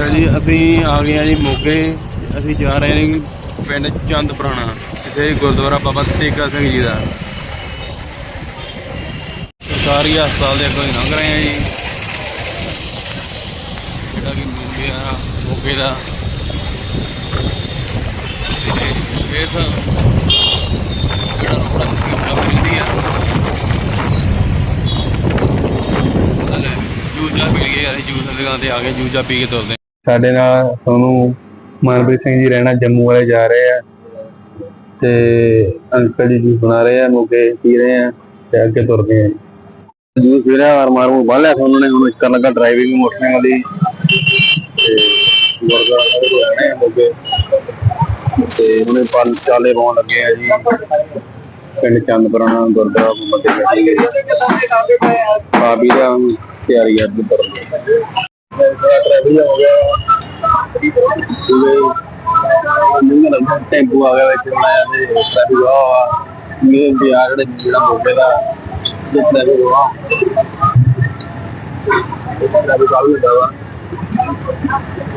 ਅੱਛਾ ਜੀ, ਅਸੀਂ ਆ ਗਏ ਆ ਜੀ ਮੋਗੇ। ਅਸੀਂ ਜਾ ਰਹੇ ਹਾਂ ਜੀ ਪਿੰਡ ਚੰਦ ਪੁਰਾਣਾ, ਇੱਥੇ ਗੁਰਦੁਆਰਾ ਬਾਬਾ ਤੇਗਾ ਸਿੰਘ ਜੀ ਦਾ। ਸਰਕਾਰੀ ਹਸਪਤਾਲ ਦੇ ਅੱਗੋਂ ਦੀ ਲੰਘ ਰਹੇ ਹਾਂ ਜੀ। ਜਿਹੜਾ ਕਿ ਮੋਗੇ ਆ, ਮੋਗੇ ਦਾ। ਤੇ ਇਸ ਜਿਹੜਾ ਰੋੜਾ ਦੀ ਮਿਲਦੀ ਆ। ਜੂਜਾ ਪੀ ਲਈਏ ਯਾਰ ਜੂਸ ਦੀ ਦੁਕਾਨ ਤੇ ਆ ਗਏ ਜੂਜਾ ਪੀ ਕੇ ਤੁਰਦੇ ਸਾਡੇ ਨਾਲ ਤੁਹਾਨੂੰ ਮਨਪ੍ਰੀਤ ਸਿੰਘ ਜੀ ਰਹਿਣਾ ਜੰਮੂ ਵਾਲੇ ਜਾ ਰਹੇ ਆ। ਤੇ ਅੰਕਲ ਜੀ ਜੂਸ ਬਣਾ ਰਹੇ ਆ, ਮੋਗੇ ਪੀ ਰਹੇ ਆ ਤੇ ਅੱਗੇ ਤੁਰਦੇ ਆ। ਜੂਸ ਪੀ ਰਿਹਾ ਵਾਰ ਮਾਰ ਨੂੰ ਲਿਆ ਉਹਨਾਂ ਨੇ, ਹੁਣ ਕਰਨ ਲੱਗਾ ਡਰਾਈਵਿੰਗ ਮੋਟਰਸਾਈਕਲ ਦੀ। ਤੇ ਗੁਰਦੁਆਰਾ ਸਾਹਿਬ ਆ ਮੋਗੇ। ਤੇ ਹੁਣੇ ਪਲ ਚਾਲੇ ਪਾਉਣ ਲੱਗੇ ਆ ਜੀ। ਪਿੰਡ ਚੰਦਪੁਰਾਣਾ, ਗੁਰਦੁਆਰਾ ਮੱਦੇ ਆ ਵੀ ਦਾ ਤਿਆਰੀ ਅੱਜ ਕਰਨ ਦੀ ਟ੍ਰੈਵਲ ਹੋ ਗਿਆ ਟੈਂਪੂ ਆ ਗਿਆ ਵਿੱਚ ਬਣਾਇਆ ਤੇ ਟ੍ਰੈਫਿਕ ਆ ਇਹ ਬਿਆਰ ਜਿਹੜੇ ਜਿਹੜਾ ਮੋਗੇ ਦਾ ਜਿੱਥੇ ਵੀ ਹੋਆ ਇਹ ਤਾਂ ਵੀ ਕਾਫੀ ਹੁੰਦਾ ਵਾ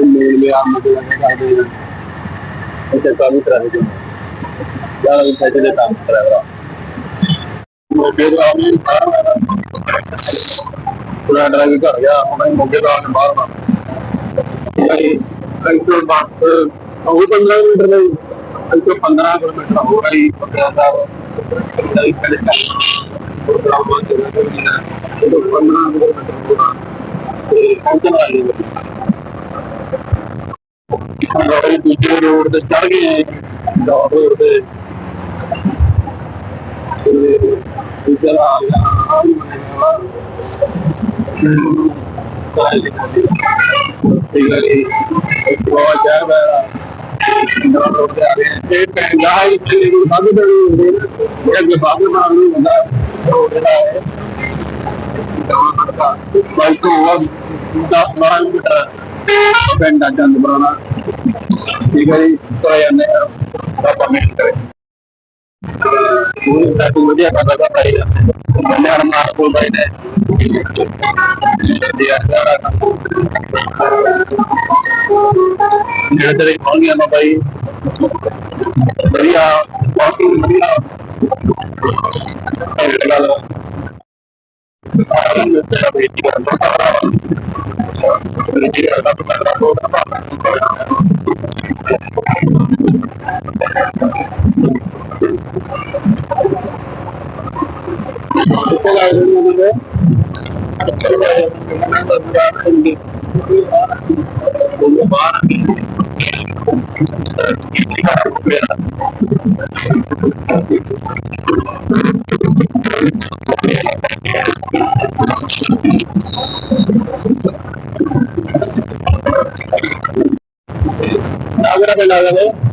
ਮੇਲ ਮੇ ਆ ਮੋਗੇ ਦਾ ਕਰਦੇ ਇੱਥੇ ਕਾਫੀ ਟ੍ਰੈਫਿਕ ਯਾਰ ਇਹ ਪੈਸੇ ਦੇ ਕੰਮ ਕਰਾਇਆ ਮੋਗੇ ਦਾ ਆਵੇਂ ਪੂਰਾ ਡਰਾਈਵ ਕਰ ਗਿਆ ਹੁਣ ਮੋਗੇ ਦਾ ਬਾਹਰ ਮਾਰ ਕੰਟਰੋਲ ਬਾਕਸ ਉਹ 15 ਮੀਟਰ ਦਾ ਅੰਤੋ 15 ਕਿਲੋਮੀਟਰ ਹੋ ਗਈ ਪੱਕਿਆ ਸਾਹਿਬ ਨਹੀਂ ਕਰੇ ਉਹ ਡਰਾਮਾ ਚੱਲ ਰਿਹਾ ਹੈ ਉਹ 15 ਕਿਲੋਮੀਟਰ ਹੋਣਾ ਤੇ ਪਹੁੰਚਣ ਵਾਲੀ ਹੈ ਅਸੀਂ ਦੂਜੇ ਰੋਡ ਤੇ ਵੀ ਬਣਿਆ ਬਹੁਤ ਜ਼ਿਆਦਾ ਇਹ ਪੈਂਦਾ ਹੈ ਇੱਥੇ ਬਾਗ ਦੇ ਹੁੰਦੇ ਨੇ ਇਹ ਬਾਗ ਮਾਰ ਨੂੰ ਹੁੰਦਾ ਰੋਡ ਦਾ ਹੈ ਬਾਈ ਤੋਂ 10 12 ਮੀਟਰ ਪਿੰਡ ਚੰਦ ਬਰਾਣਾ ਠੀਕ ਹੈ ਜੀ, ਤੁਰ ਜਾਂਦੇ ਆਪਾਂ ਮਿਲ ਕਰੇ ਉਹ ਤਾਂ ਤੂੰ ਵਧੀਆ ਕਰਦਾ ਤਾਂ ਭਾਈ ਬੰਦੇ ਹਰ ਮਾਰ ਕੋਲ ਬਾਈ ਨੇ ਦੇ ਆ ਜਿਹੜੇ ਤੇਰੇ ਪਹੁੰਚ ਗਿਆ ਨਾ ਭਾਈ ਵਧੀਆ ਬਾਕੀ ਵਧੀਆ ਇਹ ਗੱਲ ਤੇਰਾ ਬੇਟੀ ਕਰਦਾ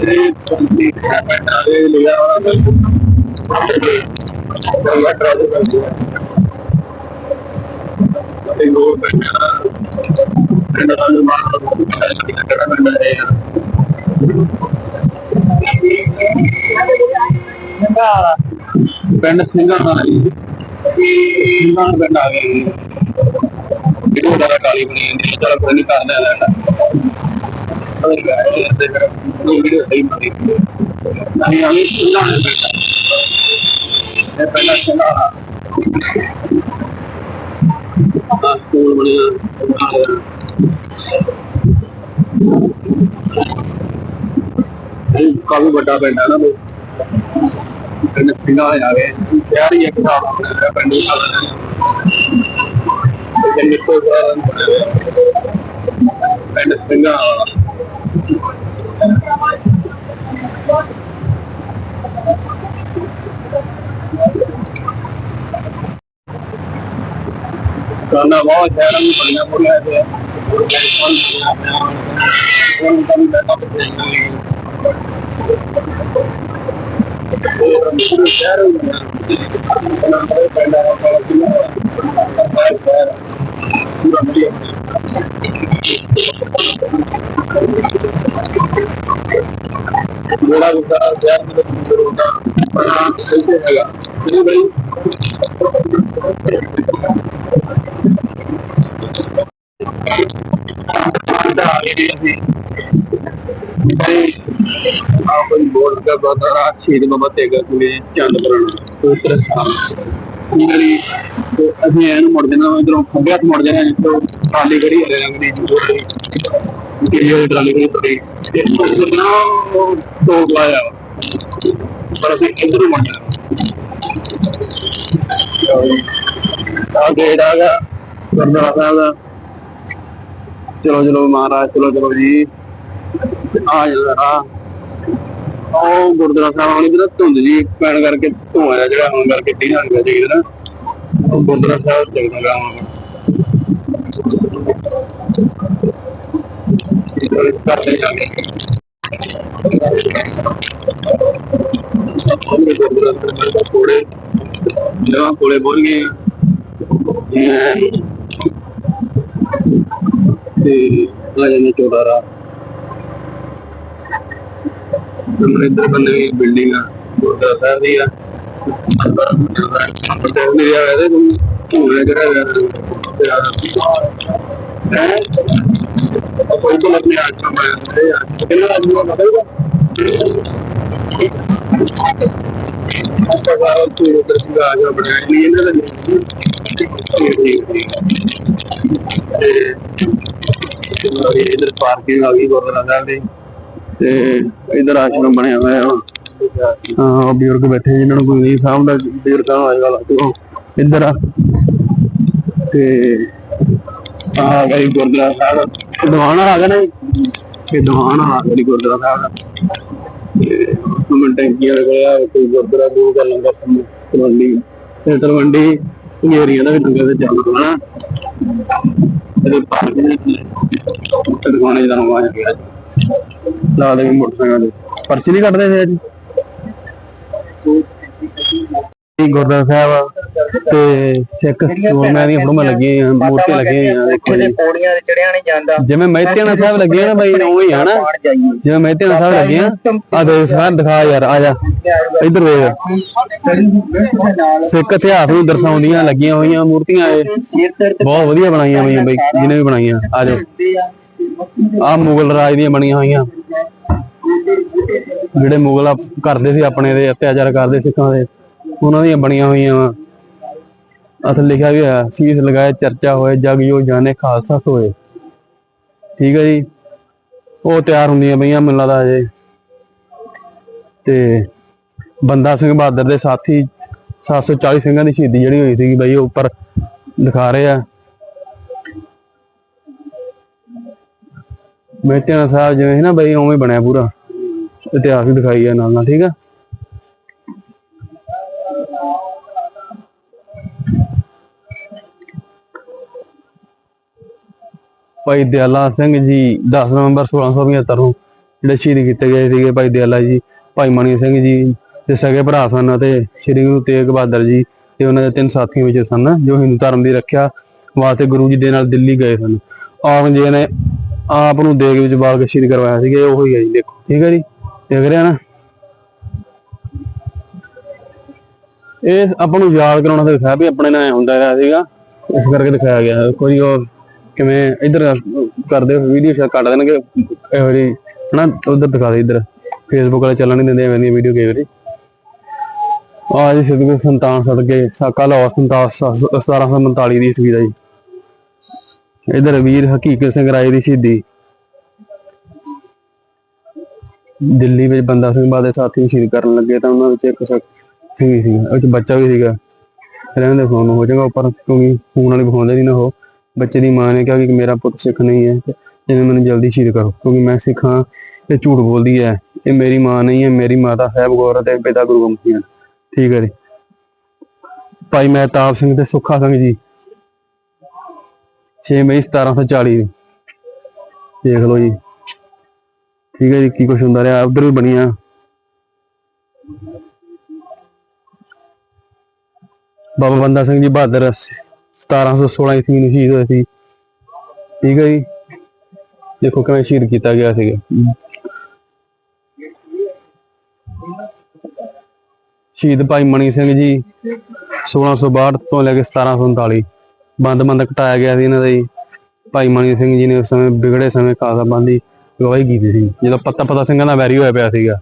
ਬੇਟੀ ਕਰਦਾ ਤਾਂ ਪਿੰਡ ਆ ਗਏ ਇਹ ਕੰਪਨੀ ਦਾ ਪਿੰਡ ਆ ਗਏ ਤੇ ਹੋਰ ਪਿੰਡ ਪਿੰਡ ਦਾ ਨਿਰਮਾਣ ਕਰਨਾ ਪੈਂਦਾ ਹੈ ਪਿੰਡ ਸਿੰਘਾਂ ਦਾ ਸਿੰਘਾਂ ਪਿੰਡ ਆ ਗਏ ਵੀਡੀਓ ਦਾ ਕਾਲੀ ਬਣੀ ਜਾਂਦੀ ਹੈ ਕੋਈ ਨਹੀਂ ਕਰ ਲੈਣਾ। ਅਗਰ ਗਾਏ ਤੇ ਫਿਰ ਉਹ ਵੀਡੀਓ ਸਹੀ ਬਣੀ ਨਹੀਂ ਆਵੇਂ ਸਿੰਘਾਂ ਦਾ ਪਿੰਡ ਇਹ ਪਹਿਲਾਂ ਸਿੰਘਾਂ ਦਾ ਆ ਸਕੂਲ ਬਣਿਆ ਇਹ ਕਾਫੀ ਵੱਡਾ ਪਿੰਡ ਹੈ। ਨਾ ਇਹ। ਪਿੰਡ ਸਿੰਘਾਂ ਆ ਗਏ ਸ਼ਹਿਰ ਹੀ ਇੱਕ ਸਾਲ ਹੋਣਾ ਪਿੰਡ ਹੀ ਸਾਲ ਤੇ ਨਿੱਕੋ ਗਾਰਨ ਪਿੰਡ ਸਿੰਘਾਂ ਵਾਲਾ ਕਾਨਾ ਬਹੁਤ ਸ਼ਹਿਰਾਂ ਨੂੰ ਬੜੀਆਂ ਬੜੀਆਂ ਤੇ ਹੁਣ ਤਾਂ ਬੈਠਾ ਬੈਠਾ ਉਹ ਸ਼ਹਿਰ ਹੋ घोड़ा होता गैस बोर्ड का बता छेद में बतेगा चंद प्राण पुत्र स्थान ਤੇ ਅਸੀਂ ਇਹਨੂੰ ਮੁੜ ਜਾਣਾ ਇਧਰੋਂ ਖੱਬੇ ਹੱਥ ਮੁੜ ਜਾਣਾ, ਜਿੱਥੋਂ ਟਰਾਲੀ ਖੜੀ ਹਰੇ ਰੰਗ ਦੀ ਜੋ ਜਿਹੜੀ ਉਹ ਟਰਾਲੀ ਖੜੀ ਤੁਰੀ ਤੇ ਉਹ ਨਾ ਉਹ ਲਾਇਆ ਪਰ ਅਸੀਂ ਇੱਧਰ ਮੁੜ ਜਾਣਾ। ਆ ਗੇਟ ਆ ਗਿਆ, ਗੁਰਦੁਆਰਾ ਸਾਹਿਬ ਦਾ। ਚਲੋ ਚਲੋ ਮਹਾਰਾਜ, ਚਲੋ ਚਲੋ ਜੀ। ਆ ਜਰਾ ਉਹ ਗੁਰਦੁਆਰਾ ਸਾਹਿਬ ਆਉਣੀ ਜਿਹੜਾ ਧੁੰਦ ਜੀ, ਪੈਣ ਕਰਕੇ ਧੂਆ ਜਿਹੜਾ ਹੋਣ ਕਰਕੇ ਟੀ ਨਾ ਗਿਆ ਜੀ ਨਾ। ਗੁਰਦੁਆਰਾ ਸਾਹਿਬ ਜਗਮਗਾ ਕੋਲੇ ਬੋਲ ਗਏ ਤੇ ਆ ਜਾਨੇ ਚੋਦਾ ਰਾ ਨਮਰਿੰਦਰ ਬਿਲਡਿੰਗ ਆ, ਗੁਰਦੁਆਰਾ ਸਾਹਿਬ ਦੀ ਆ। ਅੰਦਰ ਮੇਰੇ ਆ ਗਏ ਤੁਮ ਪੂਰੇ ਜਿਹੜਾ ਹੈ ਕੋਈ ਤੋਂ ਆਪਣੇ ਆਪ ਨੂੰ ਬਣਾਇਆ ਹੈ ਕਿੰਨਾ ਆਦਮੀ ਦਾ ਮਤਲਬ ਆਪਾਂ ਬਾਹਰ ਤੋਂ ਉਧਰ ਸੀਗਾ ਆ ਜਾ ਬਣਾਇਆ ਨਹੀਂ ਇਹਨਾਂ ਦਾ ਤੇ ਇਧਰ ਪਾਰਕਿੰਗ ਆ ਗਈ ਗੁਰਦੁਆਰਾ ਸਾਹਿਬ ਦੀ ਤੇ ਇਧਰ ਆਸ਼ਰਮ ਬਣਿਆ ਹੋਇਆ ਹੈ ਹਾਂ, ਉਹ ਬਜ਼ੁਰਗ ਬੈਠੇ ਜਿਨ੍ਹਾਂ ਨੂੰ ਕੋਈ ਨਹੀਂ ਸਾਹਮਣਾ ਬਜ਼ੁਰਗਾਂ ਨੂੰ ਆਏਗਾ ਤੇ ਉਹ ਇੱਧਰ ਆ। ਤੇ ਆ ਗਈ ਗੁਰਦੁਆਰਾ ਸਾਹਿਬ। ਦੀਵਾਨ ਆ ਗਿਆ ਨਾ ਜੀ? ਇਹ ਦੀਵਾਨ ਆ ਗਿਆ ਗੁਰਦੁਆਰਾ ਸਾਹਿਬ। ਦਾ ਮੈਂ ਟੈਂਕੀ ਵਾਲੇ ਕੋਲ ਆ, ਕੋਈ ਗੁਰਦੁਆਰਾ ਦੂਰ ਕਰ ਲੰਗਾ ਤਲਵੰਡੀ ਤੇ ਤਲਵੰਡੀ ਏਰੀਆ ਦਾ ਵੀ ਲੰਗਰ ਤੇ ਚੱਲਦਾ ਨਾ। ਤੇ ਪਾਰਕ ਦੇ ਤੇ ਦਾ ਨਾਮ ਆ ਗਿਆ ਲਾ ਦੇ ਮੋਟਰਸਾਈਕਲ ਦੇ। ਪਰਚੀ ਨਹੀਂ ਕੱਢਦੇ ਸੀ ਅੱਜ ਇਹ ਗੁਰਦੁਆਰਾ ਸਾਹਿਬ ਤੇ ਸਿੱਖ ਸੂਰਮਿਆਂ ਦੀਆਂ ਫੋਟੋਆਂ ਲੱਗੀਆਂ ਹੋਈਆਂ, ਮੂਰਤੀਆਂ ਲੱਗੀਆਂ ਹੋਈਆਂ ਦੇਖੋ ਜੀ। ਪੌੜੀਆਂ ਤੇ ਚੜਿਆ ਨਹੀਂ ਜਾਂਦਾ। ਜਿਵੇਂ ਮਹਿਤਿਆਣਾ ਸਾਹਿਬ ਲੱਗੇ ਆ ਨਾ ਬਈ ਉਵੇਂ ਹੀ ਆ ਨਾ। ਪਾੜ ਜਾਈਏ ਜਿਵੇਂ ਮਹਿਤਿਆਣਾ ਸਾਹਿਬ ਲੱਗੇ ਆ। ਆ ਦੇ ਸਾਰ ਦਿਖਾ ਯਾਰ ਆ ਜਾ। ਇੱਧਰ ਵੇਖ। ਸਿੱਖ ਇਤਿਹਾਸ ਨੂੰ ਦਰਸਾਉਂਦੀਆਂ ਲੱਗੀਆਂ ਹੋਈਆਂ ਮੂਰਤੀਆਂ ਇਹ। ਸਿਰ ਤੇ ਬਹੁਤ ਵਧੀਆ ਬਣਾਈਆਂ ਹੋਈਆਂ ਬਈ ਜਿਹਨੇ ਵੀ ਬਣਾਈਆਂ। ਆ ਜਾਓ। ਆ ਮੁਗਲ ਰਾਜ ਦੀਆਂ ਬਣੀਆਂ ਹੋਈਆਂ। ਜਿਹੜੇ ਮੁਗਲ ਕਰਦੇ ਸੀ ਆਪਣੇ ਦੇ, ਅਤਿਆਚਾਰ ਕਰਦੇ ਸਿੱਖਾਂ ਦੇ, ਉਹਨਾਂ ਦੀਆਂ ਬਣੀਆਂ ਹੋਈਆਂ ਵਾ। ਅਥ ਲਿਖਿਆ ਵੀ ਹੋਇਆ, ਸੀਸ ਲਗਾਏ, ਚਰਚਾ ਹੋਏ, ਜਗ ਜੋ ਜਾਣੇ, ਖਾਲਸਾ ਹੋਏ ਠੀਕ ਹੈ ਜੀ? ਉਹ ਤਿਆਰ ਹੁੰਦੀਆਂ ਪਈਆਂ ਮੈਨੂੰ ਲੱਗਦਾ ਅਜੇ ਤੇ ਬੰਦਾ ਸਿੰਘ ਬਹਾਦਰ ਦੇ ਸਾਥੀ 740 ਸਿੰਘਾਂ ਦੀ ਸ਼ਹੀਦੀ ਜਿਹੜੀ ਹੋਈ ਸੀਗੀ ਬਈ, ਉਹ ਉੱਪਰ ਦਿਖਾ ਰਹੇ ਆ। ਮੇਟਿਆਣਾ ਸਾਹਿਬ ਜਿਵੇਂ ਸੀ ਨਾ ਬਈ, ਉਵੇਂ ਬਣਿਆ ਪੂਰਾ। ਇਤਿਹਾਸ ਵੀ ਦਿਖਾਈ ਆ ਨਾਲ ਨਾਲ, ਠੀਕ ਆ? ਭਾਈ ਦਿਆਲਾ ਸਿੰਘ ਜੀ 10 ਨਵੰਬਰ 1675 ਨੂੰ ਜਿਹੜੇ ਸ਼ਹੀਦ ਕੀਤੇ ਗਏ ਸੀਗੇ ਭਾਈ ਦਿਆਲਾ ਜੀ, ਭਾਈ ਮਨੀ ਸਿੰਘ ਜੀ ਦੇ ਸਗੇ ਭਰਾ ਸਨ ਅਤੇ ਸ੍ਰੀ ਗੁਰੂ ਤੇਗ ਬਹਾਦਰ ਜੀ ਤੇ ਉਹਨਾਂ ਦੇ ਤਿੰਨ ਸਾਥੀਆਂ ਵਿੱਚ ਸਨ, ਜੋ ਹਿੰਦੂ ਧਰਮ ਦੀ ਰੱਖਿਆ ਵਾਸਤੇ ਗੁਰੂ ਜੀ ਦੇ ਨਾਲ ਦਿੱਲੀ ਗਏ ਸਨ। ਔਰੰਗਜ਼ੇਬ ਨੇ ਆਪ ਨੂੰ ਦੇਗ ਵਿੱਚ ਬਾਲ ਕੇ ਸ਼ਹੀਦ ਕਰਵਾਇਆ ਸੀਗਾ, ਇਹ ਉਹੀ ਹੈ ਜੀ, ਦੇਖੋ, ਠੀਕ ਹੈ ਜੀ? ਦੇਖ ਰਿਹਾ ਨਾ। ਇਹ ਆਪਾਂ ਨੂੰ ਯਾਦ ਕਰਾਉਣਾ ਤੇ ਦਿਖਾਇਆ ਵੀ ਆਪਣੇ ਨਾਲ ਹੁੰਦਾ ਰਿਹਾ ਸੀਗਾ। ਇਸ ਕਰਕੇ ਦਿਖਾਇਆ ਗਿਆ। ਕੋਈ ਉਹ ਕਿਵੇਂ ਇੱਧਰ ਕਰਦੇ ਵੀਡੀਓ ਸ਼ਾਇਦ ਕੱਟ ਦੇਣਗੇ। ਇਹੋ ਜਿਹੀ, ਹਨਾ, ਉਧਰ ਦਿਖਾ ਦੇ ਇੱਧਰ। ਫੇਸਬੁੱਕ ਵਾਲੇ ਚੱਲਣ ਨਹੀਂ ਦਿੰਦੇ ਐਵੇਂ ਦੀਆਂ ਵੀਡੀਓ ਕਈ ਵਾਰੀ। ਆ ਜੀ ਸਿੱਧੂ ਸੰਤਾਨ ਸਦਕੇ, ਸਾਕਾ ਲਾਹੌਰ 1749 ਦੀ ਈਸਵੀ ਦਾ ਜੀ। ਇਧਰ ਵੀਰ ਹਕੀਕਤ ਸਿੰਘ ਰਾਏ ਦੀ ਸ਼ਹੀਦੀ। ਦਿੱਲੀ ਵਿੱਚ ਬੰਦਾ ਸਿੰਘ ਬਹਾਦਰ ਸਾਥੀ ਨੂੰ ਸ਼ਹੀਦ ਕਰਨ ਲੱਗੇ ਤਾਂ ਉਹਨਾਂ ਵਿੱਚ ਇੱਕ ਸਿੰਘ ਵੀ ਉਹ 'ਚ ਬੱਚਾ ਵੀ ਸੀਗਾ। ਰਹਿੰਦੇ ਫੋਨ ਹੋ ਜਾਏਗਾ ਉੱਪਰ, ਕਿਉਂਕਿ ਫੋਨ ਵਾਲੇ ਵਿਖਾਉਂਦੇ ਨਹੀਂ ਨਾ ਉਹ। ਬੱਚੇ ਦੀ ਮਾਂ ਨੇ ਕਿਹਾ ਕਿ ਮੇਰਾ ਪੁੱਤ ਸਿੱਖ ਨਹੀਂ ਹੈ, ਤੇ ਮੈਨੂੰ ਜਲਦੀ ਸ਼ਹੀਦ ਕਰੋ, ਕਿਉਂਕਿ ਮੈਂ ਸਿੱਖ ਹਾਂ ਇਹ ਝੂਠ ਬੋਲਦੀ ਹੈ। ਇਹ ਮੇਰੀ ਮਾਂ ਨਹੀਂ ਹੈ, ਮੇਰੀ ਮਾਤਾ ਸਾਹਿਬ ਗੌਰ ਤੇ ਪਿਤਾ ਗੁਰੂ ਗੋਬਿੰਦ ਸਿੰਘ ਠੀਕ ਹੈ ਜੀ। ਭਾਈ ਮਹਿਤਾਬ ਸਿੰਘ ਤੇ ਸੁੱਖਾ ਸਿੰਘ ਜੀ। 6 ਮਈ 1740 ਦੇਖ ਲਓ ਜੀ। ਠੀਕ ਹੈ ਜੀ, ਕੀ ਕੁਛ ਹੁੰਦਾ ਰਿਹਾ? ਉਧਰ ਵੀ ਬਣੀਆਂ। ਬਾਬਾ ਬੰਦਾ ਸਿੰਘ ਜੀ ਬਹਾਦਰ 1716 ਈਸਵੀ ਨੂੰ ਸ਼ਹੀਦ ਹੋਏ ਸੀ। ਠੀਕ ਹੈ ਜੀ। ਦੇਖੋ ਕਿਵੇਂ ਸ਼ਹੀਦ ਕੀਤਾ ਗਿਆ ਸੀਗਾ। ਸ਼ਹੀਦ ਭਾਈ ਮਣੀ ਸਿੰਘ ਜੀ 1662 ਤੋਂ ਲੈ ਕੇ 1739 ਬੰਦ ਬੰਦ ਕਟਾਇਆ ਗਿਆ ਸੀ ਇਹਨਾਂ ਦਾ ਜੀ। ਭਾਈ ਮਨੀ ਸਿੰਘ ਜੀ ਨੇ ਉਸ ਸਮੇਂ ਵਿਗੜੇ ਸਮੇਂ ਕਾਸਾ ਪੰਥ ਗਵਾਹੀ ਕੀਤੀ ਸੀ। ਜਦੋਂ ਪੱਤਾ ਪਤਾ ਸਿੰਘਾਂ ਦਾ ਵੈਰੀ ਹੋਇਆ ਪਿਆ ਸੀਗਾ।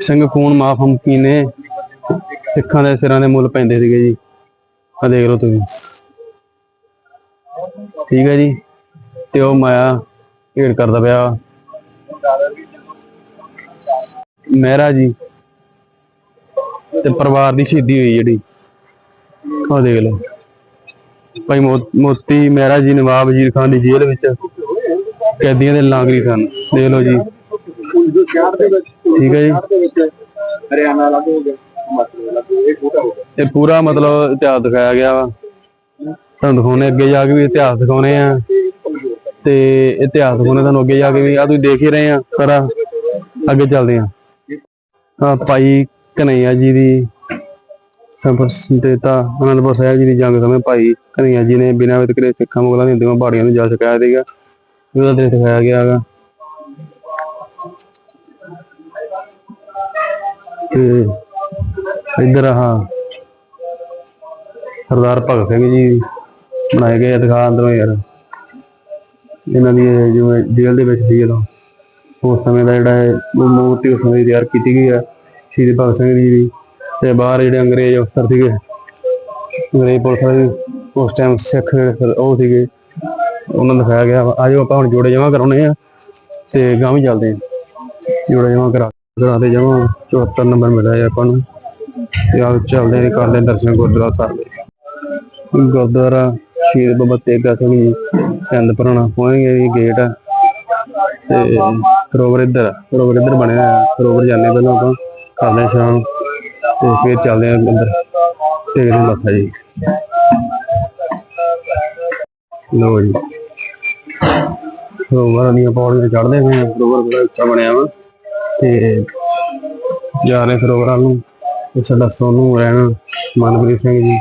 ਸਿੰਘ ਖੂਨ ਮਾਫ ਹਮ ਨੇ ਸਿੱਖਾਂ ਦੇ ਸਿਰਾਂ ਦੇ ਮੁੱਲ ਪੈਂਦੇ ਸੀਗੇ ਜੀ। ਆ ਦੇਖ ਲਓ ਤੁਸੀਂ। ਠੀਕ ਹੈ ਜੀ। ਤੇ ਉਹ ਮਾਇਆ ਢੇੜ ਕਰਦਾ ਪਿਆ। ਮਹਿਰਾ ਜੀ ਤੇ ਪਰਿਵਾਰ ਦੀ ਸ਼ਹੀਦੀ ਹੋਈ ਜਿਹੜੀ। ਉਹ ਦੇਖ ਲਓ। ਭਾਈ ਮੋ- ਮੋਤੀ ਮਹਿਰਾ ਜੀ ਨਵਾਬ ਵਜ਼ੀਰ ਖਾਨ ਦੀ ਜੇਲ੍ਹ ਵਿੱਚ ਕੈਦੀਆਂ ਦੇ ਲਾਂਗਰੀ ਸਨ। ਦੇਖ ਲਓ ਜੀ। ਠੀਕ ਹੈ ਜੀ। ਹਰਿਆਣਾ ਲੱਗ ਹੋ ਗਿਆ ਇਹ ਪੂਰਾ ਮਤਲਬ ਇਤਿਹਾਸ ਦਿਖਾਇਆ ਗਿਆ ਵਾ। ਤੁਹਾਨੂੰ ਦਿਖਾਉਣੇ ਅੱਗੇ ਜਾ ਕੇ ਵੀ ਇਤਿਹਾਸ ਦਿਖਾਉਣੇ ਆ। ਤੇ ਇਤਿਹਾਸ ਦਿਖਾਉਣੇ ਤੁਹਾਨੂੰ ਅੱਗੇ ਜਾ ਕੇ ਵੀ। ਆ ਤੁਸੀਂ ਦੇਖ ਹੀ ਰਹੇ ਆ ਸਾਰਾ। ਅੱਗੇ ਚੱਲਦੇ ਆ। ਆ ਭਾਈ ਕਨਈਆ ਜੀ ਦੀ ਸੰਪਰਸਤੇਤਾ ਅਨੰਦਪੁਰ ਸਾਹਿਬ ਜੀ ਦੀ ਜੰਗ ਸਮੇਂ ਭਾਈ ਕਨਈਆ ਜੀ ਨੇ ਬਿਨਾਂ ਵਿਤਕਰੇ ਸਿੱਖਾਂ ਮੁਗਲਾਂ ਦੀਆਂ ਪਹਾੜੀਆਂ ਨੂੰ ਜਾ ਚੁਕਾਇਆ ਸੀਗਾ। ਉਹਦਾ ਦਿਨ ਦਿਖਾਇਆ ਗਿਆ ਹੈਗਾ। ਤੇ ਇੱਧਰ ਆਹ ਸਰਦਾਰ ਭਗਤ ਸਿੰਘ ਜੀ ਬਣਾਏ ਗਏ ਦਿਖਾ ਅੰਦਰੋਂ ਯਾਰ। ਇਹਨਾਂ ਦੀ ਜਿਵੇਂ ਜੇਲ੍ਹ ਦੇ ਵਿੱਚ ਸੀ ਜਦੋਂ, ਉਸ ਸਮੇਂ ਦਾ ਜਿਹੜਾ ਮੂਰਤੀ ਉਸ ਸਮੇਂ ਦੀ ਤਿਆਰ ਕੀਤੀ ਗਈ ਹੈ ਸ਼ਹੀਦ ਭਗਤ ਸਿੰਘ ਜੀ ਦੀ। ਤੇ ਬਾਹਰ ਜਿਹੜੇ ਅੰਗਰੇਜ਼ ਅਫਸਰ ਸੀਗੇ, ਅੰਗਰੇਜ਼ ਪੁਲਿਸ ਵਾਲੇ, ਉਸ ਟਾਈਮ ਸਿੱਖ ਜਿਹੜੇ ਉਹ ਸੀਗੇ ਉਹਨਾਂ ਨੂੰ ਦਿਖਾਇਆ ਗਿਆ ਆਜੋ ਆਪਾਂ ਹੁਣ ਜੋੜੇ ਜਮਾ ਕਰਾਉਣੇ ਆ ਤੇ ਗਾਂ ਵੀ ਚੱਲਦੇ ਆ। ਜੋੜੇ ਜਮਾ ਕਰਾ ਕਰਾ ਜਮਾ 74 ਨੰਬਰ ਮਿਲਿਆ ਹੈ ਆਪਾਂ ਨੂੰ। ਤੇ ਆਓ ਚੱਲਦੇ ਆ ਕਰਦੇ ਦਰਸ਼ਨ ਗੁਰਦੁਆਰਾ ਸਾਹਿਬ ਦੇ। ਗੁਰਦੁਆਰਾ ਸ਼ਹੀਦ ਬਾਬਾ ਤੇਗਾ ਸਿੰਘ ਜੀ, ਚੰਦ ਪੁਰਾਣਾ ਪਹੁੰਚੇ ਜੀ ਗੇਟ ਆ। ਤੇ ਸਰੋਵਰ ਇੱਧਰ ਸਰੋਵਰ ਇੱਧਰ ਬਣਿਆ ਹੋਇਆ। ਸਰੋਵਰ ਜਾਂਦੇ ਪਹਿਲਾਂ ਆਪਾਂ ਕਰਦੇ ਆ ਸ਼ਾਮ। ਤੇ ਫਿਰ ਚੱਲਦੇ ਆ ਅੰਦਰ। ਤੇ ਮੱਥਾ ਜੀ। ਲੋ ਜੀ। ਸਰੋਵਰ ਦੀਆਂ ਪੌੜੀਆਂ ਚੜ੍ਹਦੇ ਹੋਏ ਸਰੋਵਰ ਬੜਾ ਉੱਚਾ ਬਣਿਆ ਵਾ। ਤੇ ਜਾ ਰਹੇ ਸਰੋਵਰਾਂ ਨੂੰ। ਤੇ ਸਾਡਾ ਸੋਨੂ ਰਹਿਣਾ ਮਨਪ੍ਰੀਤ ਸਿੰਘ ਜੀ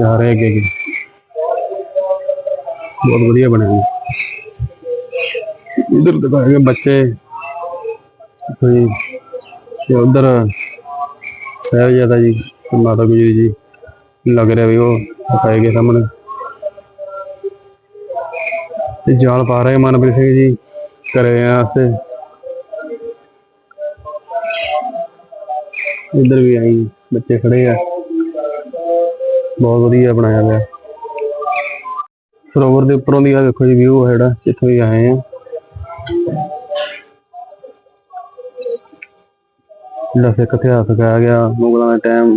ਜਾ ਰਹੇ ਅੱਗੇ ਅੱਗੇ। ਬਹੁਤ ਵਧੀਆ ਬਣਿਆ ਜੀ ਇਧਰ ਦਿਖਾਏ ਬੱਚੇ। ਕੋਈ ਤੇ ਉਧਰ ਸਾਹਿਬਜ਼ਾਦਾ ਜੀ ਮਾਤਾ ਗੁਜਰੀ ਜੀ ਲੱਗ ਰਿਹਾ ਵੀ ਉਹ ਦਿਖਾਏ ਗਏ ਸਾਹਮਣੇ। ਤੇ ਜਾਲ ਪਾ ਰਹੇ ਮਨਪ੍ਰੀਤ ਸਿੰਘ ਜੀ ਕਰੇ ਆਸੇ ਇੱਧਰ ਵੀ ਆਈ, ਬੱਚੇ ਖੜੇ ਆ। ਬਹੁਤ ਵਧੀਆ ਬਣਾਇਆ ਹੋਇਆ ਸਰੋਵਰ ਦੇ ਉੱਪਰੋਂ ਦੀ ਆ ਦੇਖੋ ਜੀ ਵਿਊ ਹੈ ਜਿਹੜਾ, ਜਿੱਥੋਂ ਵੀ ਆਏ ਆ। ਜਿਹੜਾ ਸਿੱਖ ਇਤਿਹਾਸ ਸਿਖਾਇਆ ਗਿਆ, ਮੁਗਲਾਂ ਦੇ ਟਾਈਮ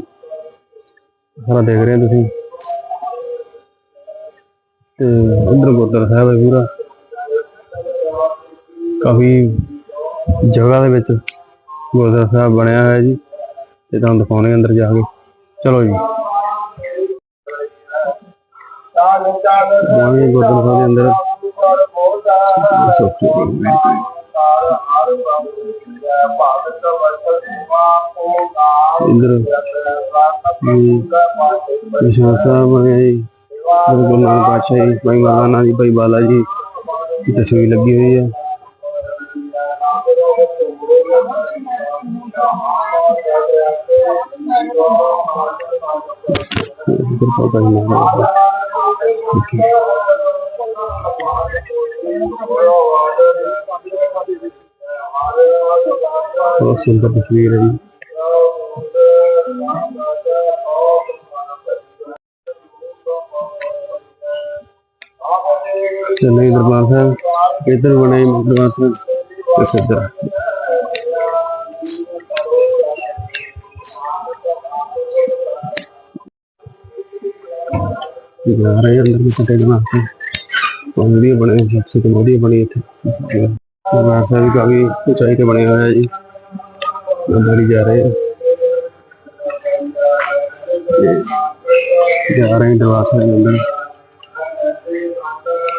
ਸਾਰਾ ਦੇਖ ਰਹੇ ਹੋ ਤੁਸੀਂ। ਤੇ ਉਧਰ ਗੁਰਦੁਆਰਾ ਸਾਹਿਬ ਹੈ ਪੂਰਾ। ਕਾਫੀ ਜਗ੍ਹਾ ਦੇ ਵਿੱਚ ਗੁਰਦੁਆਰਾ ਸਾਹਿਬ ਬਣਿਆ ਹੋਇਆ ਜੀ, ਤੇ ਤੁਹਾਨੂੰ ਦਿਖਾਉਣੇ ਅੰਦਰ ਜਾ ਕੇ। ਚਲੋ ਜੀ। ਜਾਵਾਂਗੇ ਗੁਰਦੁਆਰਾ ਸਾਹਿਬ ਦੇ ਅੰਦਰ। ਇੱਧਰ ਵਿਸ਼ਵਾਸ ਸਾਹਿਬ ਹੈ ਜੀ। ਗੁਰੂ ਗੁਰੂ ਨਾਨਕ ਪਾਤਸ਼ਾਹ ਜੀ ਭਾਈ ਮਹਾਰਾਣਾ ਜੀ, ਭਾਈ ਬਾਲਾ ਜੀ ਦੀ ਤਸਵੀਰ ਲੱਗੀ ਹੋਈ ਹੈ। ਬਹੁਤ ਸੁੰਦਰ ਤਸਵੀਰ ਹੈ ਜੀ। ਚੰਨਈ ਦਰਬਾਰ ਸਾਹਿਬ, ਇੱਧਰ ਬਣੇ ਦਰਬਾਰ ਸਾਹਿਬ ਤੇ ਸਿੱਧਰ ਜਾ ਰਹੇ ਅੰਦਰ ਵੀ ਸੱਟੇ ਬਣਾ ਕੇ ਵਧੀਆ ਬਣੇ ਸਭ ਤੋਂ ਵਧੀਆ ਬਣੀ ਇੱਥੇ। ਦਰਬਾਰ ਸਾਹਿਬ ਵੀ ਕਾਫੀ ਉਚਾਈ ਤੇ ਬਣਿਆ ਹੋਇਆ ਹੈ ਜੀ। ਅੰਦਰ ਹੀ ਜਾ ਰਹੇ ਆ। ਜਾ ਰਹੇ ਦਰਬਾਰ ਸਾਹਿਬ ਦੇ ਅੰਦਰ।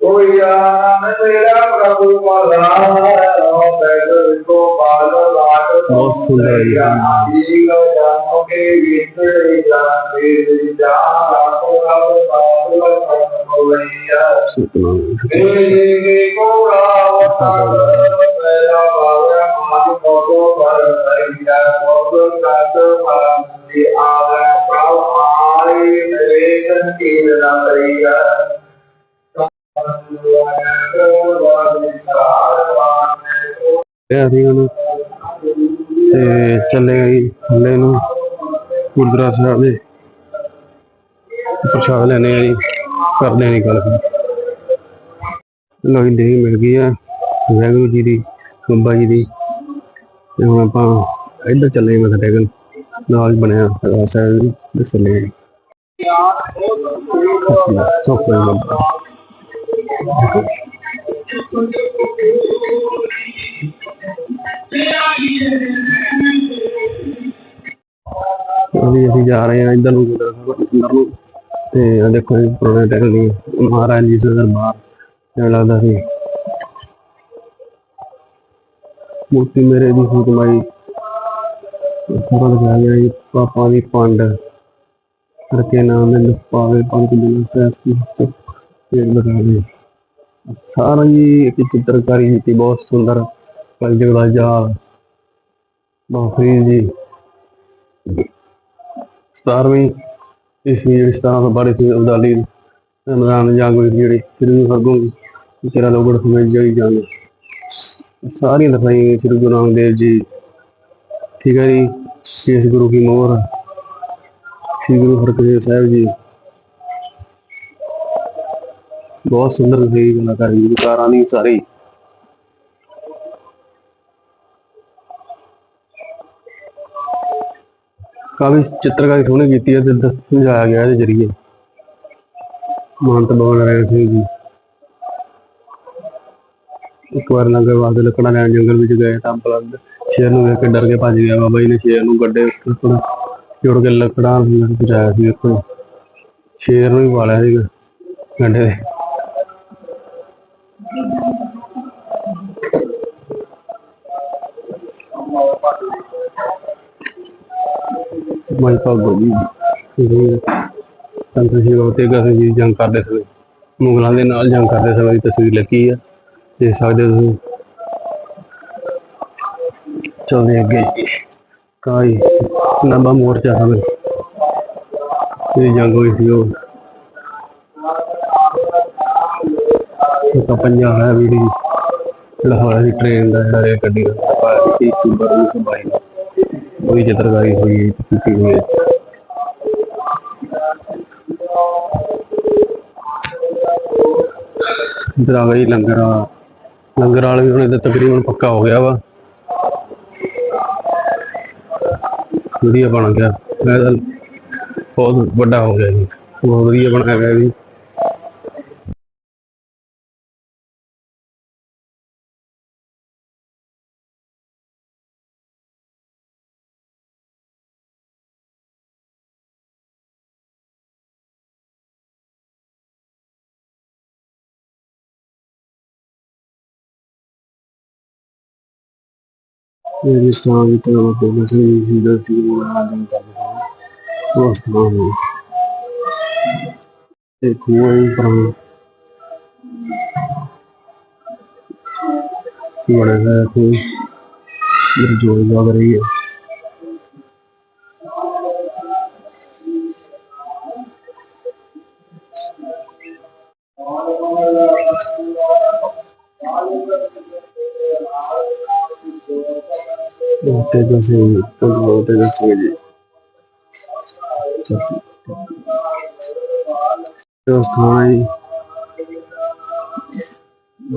ਕੋਈ ਪ੍ਰਭ ਕੀ ਬੜਾ ਦਰਬਾਰ ਸਾਹਿਬ ਬਹੁਤ ਵਧੀਆ ਬਾਬੇ ਮੈਂ ਹਾਰ ਬਹੁਤ ਬਚੀ ਵਾਲੀ ਤਸਵੀਰਾਂ ਕੋਈ ਆਨ ਤੇਰਾ ਪ੍ਰਭੂ ਮਲਾਰੋ ਬੈਠ ਕੋ ਬਾਲ ਲਾਟ ਬਹੁਤ ਸੁੰਦਰ ਹੈ ਜੀ। ਜੀ ਲੋ ਜਾਨੋ ਕੇ ਵਿਖੜੇ ਜਾਨੇ ਜਾ ਕੋ ਰਬ ਬਾਲ ਇਹ ਅਸੀਂ ਉਹਨੂੰ ਤੇ ਚੱਲੇ ਗਈ ਹੱਲੇ ਨੂੰ, ਗੁਰਦੁਆਰਾ ਸਾਹਿਬ ਦੇ ਪ੍ਰਸ਼ਾਦ ਲੈਣੇ ਆ ਜੀ, ਕਰਦੇ ਨਹੀਂ ਗੱਲ। ਲੋਈ ਦੇ ਮਿਲ ਗਈ ਆ ਵਾਹਿਗੁਰੂ ਜੀ ਦੀ, ਬਾਬਾ ਜੀ ਦੀ। ਤੇ ਹੁਣ ਆਪਾਂ ਇੱਧਰ ਚੱਲੇ ਮੱਥਾ ਟੇਕਣ। ਨਾਲ ਬਣਿਆ ਹੈਗਾ ਸਾਹਿਬ ਦੇ ਚੱਲੇ ਸੋਪੇ ਬਾਬਾ ਅਭੀ ਅਸੀਂ ਜਾ ਰਹੇ ਹਾਂ ਇੱਧਰ ਨੂੰ ਗੁਰਦੁਆਰਾ ਸਾਹਿਬ, ਅੰਦਰ ਨੂੰ। ਤੇ ਆ ਦੇਖੋ ਜੀ, ਪੁਰਾਣੇ ਟੈਕਲ ਦੀ ਮਹਾਰਾਜ ਜੀ ਦਾ ਦਰਬਾਰ, ਜਿਵੇਂ ਲੱਗਦਾ ਸੀ। ਮੂਰਤੀ ਮੇਰੇ ਦੀ ਹੁਕਮਾਈ ਪੂਰਾ ਲਗਾਇਆ ਗਿਆ ਜੀ, ਪਾਪਾ ਦੀ ਪੰਡ। ਕਰਕੇ ਨਾਮ ਨੇ ਪਾਵੇ, ਪੰਜ ਦਿਨ ਸੈਸ ਤੇ ਲਗਾ ਦੇ। ਸਾਰਾ ਜੀ ਇੱਕ ਚਿੱਤਰਕਾਰੀ ਕੀਤੀ, ਬਹੁਤ ਸੁੰਦਰ, ਕਲਯੁਗ ਦਾ ਜਾਲ। ਬਾਫਰੀ ਜਿਹੜੀ ਸਤਾਰਾਂ ਤੋਂ ਅਬਦਾਲੀ ਰਮਜ਼ਾਨ ਜੰਗ ਜਿਹੜੀ, ਸ੍ਰੀ ਹਰਗੋਬਿੰਦ ਤੇਰਾ ਲੋਗੜ ਸਮੇਂ ਜਿਹੜੀ ਜੰਗ ਸਾਰੀਆਂ ਦਿਖਾਈਆਂ ਸ੍ਰੀ ਗੁਰੂ ਨਾਨਕ ਦੇਵ ਜੀ। ਠੀਕ ਹੈ ਜੀ ਇਸ ਗੁਰੂ ਕੀ ਮੋਹਰ, ਸ੍ਰੀ ਗੁਰੂ ਹਰਗੋਬਿੰਦ ਸਾਹਿਬ ਜੀ। ਬਹੁਤ ਸੁੰਦਰ ਸੀ, ਕਲਾਕਾਰੀ ਵਿਕਾਰਾਂ ਦੀ ਸਾਰੀ ਕਾਫੀ ਚਿੱਤਰਕਾਰੀ ਸੋਹਣੀ ਕੀਤੀ ਹੈ ਤੇ ਸਮਝਾਇਆ ਗਿਆ ਇਹਦੇ ਜਰੀਏ। ਮਹੰਤ ਬਵਨ ਰਾਏ ਸਿੰਘ ਜੀ। ਇੱਕ ਵਾਰ ਲੰਗਰ ਵਾਸਤੇ ਲੱਕੜਾਂ ਲੈਣ ਜੰਗਲ ਵਿੱਚ ਗਏ, ਤਾਂ ਪਲੰਦ ਸ਼ੇਰ ਨੂੰ ਵੇਖ ਕੇ ਡਰ ਕੇ ਭੱਜ ਗਿਆ, ਬਾਬਾ ਜੀ ਨੇ ਸ਼ੇਰ ਨੂੰ ਗੱਡੇ ਉੱਤੇ ਜੋੜ ਕੇ ਲੱਕੜਾਂ ਨੂੰ ਪਹੁੰਚਾਇਆ ਸੀ ਦੇਖੋ ਸ਼ੇਰ ਨੂੰ ਹੀ ਵਾਲਿਆ ਸੀ ਗੱਡੇ ਦੇ ਮਾਈ ਭਾਗੋ ਜੀ। ਜੀ ਸੰਤ ਜੀ ਉਹਤੇ ਗਏ ਜੀ ਜੰਗ ਕਰਦੇ ਸਮੇਂ। ਮੁਗਲਾਂ ਦੇ ਨਾਲ ਜੰਗ ਕਰਦੇ ਸਮੇਂ ਦੀ ਤਸਵੀਰ ਲੱਗੀ ਆ। ਦੇਖ ਸਕਦੇ ਹੋ ਤੁਸੀਂ। ਚਲਦੇ ਅੱਗੇ। ਕਾਈ ਲੰਬਾ ਮੋਰਚਾ ਸਮੇਂ ਇਹ ਜੰਗ ਹੋਈ ਸੀ ਉਹ ਇੱਕ ਪੰਜਾਬ ਹੈ ਵੀ ਜਿਹੜਾ ਹੋਇਆ ਟ੍ਰੇਨ ਦਾ ਜਿਹੜਾ ਰੇਲ ਗੱਡੀ ਦਾ ਪਾਇਆ ਸੀ ਅਕਤੂਬਰ 1922 ਨੂੰ ਚਿੱਤਰਕਾਰੀ ਹੋਈ ਹੈ ਕੀਤੀ ਹੋਈ ਹੈ। ਇੱਧਰ ਲੰਗਰ ਵਾਲਾ। ਲੰਗਰ ਵਾਲਾ ਵੀ ਹੁਣ ਇਹਦਾ ਤਕਰੀਬਨ ਪੱਕਾ ਹੋ ਗਿਆ ਵਾ। ਵਧੀਆ ਬਣ ਗਿਆ। ਇਹ ਤਾਂ ਬਹੁਤ ਵੱਡਾ ਹੋ ਗਿਆ ਜੀ। ਬਹੁਤ ਵਧੀਆ ਬਣਾਇਆ ਗਿਆ ਜੀ। ਮੇਰੀ ਸਥਾਨ ਵਿੱਚ ਉਹ ਬੋਲਣ ਸੀ ਹਿੰਦਰ ਸੀ ਉਹ ਆਜਮ ਕਰਦੇ ਸਨ ਉਹ ਸਥਾਨ ਹੈ ਤੇ ਕੋਈ ਪਰ ਬੜਾ ਹੈ ਕੋਈ ਮੇਰੀ ਜੋੜ ਲੱਗ ਰਹੀ ਹੈ। ਤੇ ਤੁਸੀਂ ਤੁਹਾਨੂੰ ਤੇ ਦੱਸੋ ਜੀ। ਦੋਸਤ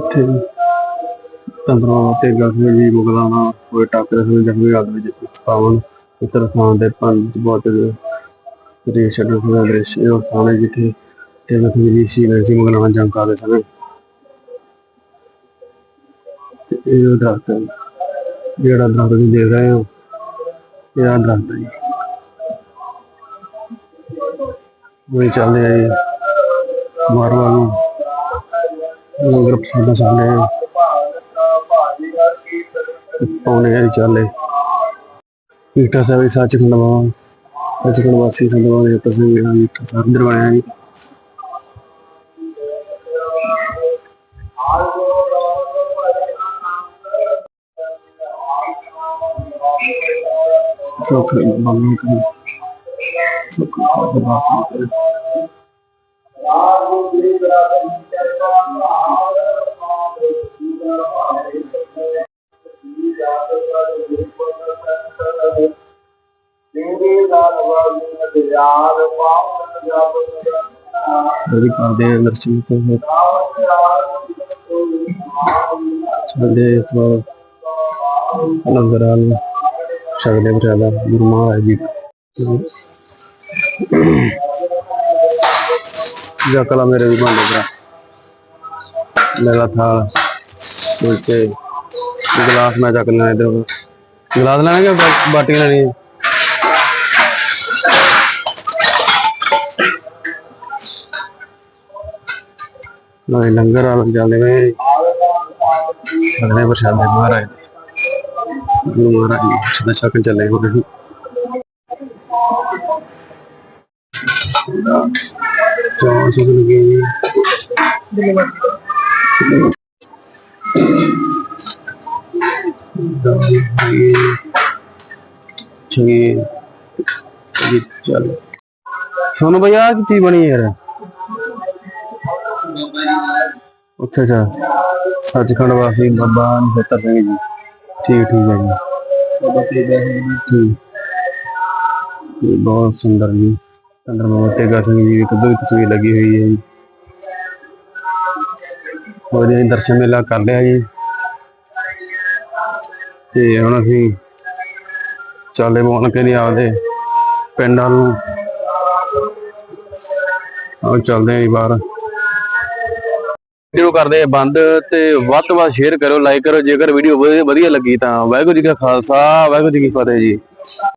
ਤੇ ਤੰਦਰੋਂ ਤੇ ਗਸਵੇਂ ਵੀ ਜੰਗ ਕਰਦੇ ਸਮੇਂ ਇਹ ਜਿਹੜਾ ਦਰਦ ਤੁਸੀਂ ਦੇਖ ਰਹੇ ਹੋ ਇਹ ਆ ਹੈ ਜੀ ਉਹ ਚੱਲਦੇ ਆ ਜੀ ਮਾਰਵਾ ਨੂੰ ਲੰਗਰ ਪ੍ਰਸ਼ਾਦਾ ਸਾਹਮਣੇ ਪੌਣੇ ਆ ਚੱਲੇ ਈਟਾ ਸਾਹਿਬ ਸੱਚ ਖੰਡਵਾ ਸੱਚ ਸੱਚਖੰਡ ਵਾਸੀ ਦੇ ਤਸਵੀਰ ਆ ਈਟਾ ਸਾਹਿਬ ਅੰਦਰ ਜੀ ਸੁਖ ਮੰਮੀ ਕੋ ਸੁਖ ਬਾਬਾ ਮੇਰੀ ਕਰਦੇ ਦਰਸ਼ਨ ਤੇ ਚਲਦੇ ਤੋਂ ਲੰਗਰ ਆਲ ਸ਼ਗਲੇ ਬਚਾਦਾ ਗੁਰੂ ਮਹਾਰਾਜ ਜੀ। ਜਾ ਕਲਾ ਮੇਰੇ ਵੀ ਬੰਦੇ ਭਰਾ ਮੇਰਾ ਥਾਲ ਉਲਟੇ ਗਲਾਸ ਮੈਂ ਚੱਕ ਲੈਣਾ ਇਧਰ। ਗਲਾਸ ਲੈਣਾ ਕਿ ਬਾਟੀ ਲੈਣੀ ਹੈ? ਨਾ ਲੰਗਰ ਆਲ ਚੱਲਦੇ ਵੇ ਸ਼ਗਲੇ ਬਚਾਦਾ ਮਹਾਰਾਜ। ਦੇ। ਗੁਰੂ ਮਹਾਰਾਜ ਜੀ ਸਦਾ ਛਕਣ ਚੱਲੇ ਹੋ ਰਹੀ ਚੌਂ ਸੁਣ ਗਏ ਚੰਗੀ ਜੀ। ਚੱਲ। ਸੋਨੂੰ ਭਈਆ ਆਹ ਕੀ ਚੀਜ਼ ਬਣੀ ਯਾਰ? ਅੱਛਾ ਅੱਛਾ ਸੱਚਖੰਡ ਵਾਸੀ ਬਾਬਾ ਨਛੱਤਰ ਸਿੰਘ ਜੀ। ਠੀਕ ਠੀਕ ਹੈ ਜੀ। ਬਾਬਾ ਤੇਗਾ ਸਿੰਘ ਜੀ। ਬਹੁਤ ਸੁੰਦਰ ਜੀ। ਚੰਦਰਮਾ ਤੇਗਾ ਸਿੰਘ ਜੀ ਦੀ ਕਦੋਂ ਤਸਵੀਰ ਲੱਗੀ ਹੋਈ ਹੈ ਜੀ। ਹੋਰ ਜੀ ਦਰਸ਼ਨ ਮੇਲਾ ਕਰ ਲਿਆ ਜੀ। ਤੇ ਹੁਣ ਅਸੀਂ ਚਾਲੇ ਬੋਣ ਕੇ ਨਹੀਂ ਪਿੰਡਾਂ ਨੂੰ। ਆਓ ਚੱਲਦੇ ਆਂ ਜੀ ਬਾਹਰ। ਵੀਡੀਓ ਕਰਦੇ ਆ ਬੰਦ ਤੇ ਵੱਧ ਤੋਂ ਵੱਧ ਸ਼ੇਅਰ ਕਰੋ ਲਾਈਕ ਕਰੋ ਜੇਕਰ ਵੀਡੀਓ ਵਧੀਆ ਲੱਗੀ ਤਾਂ ਵਾਹਿਗੁਰੂ ਜੀ ਕਾ ਖਾਲਸਾ, ਵਾਹਿਗੁਰੂ ਜੀ ਕੀ ਫਤਿਹ ਜੀ।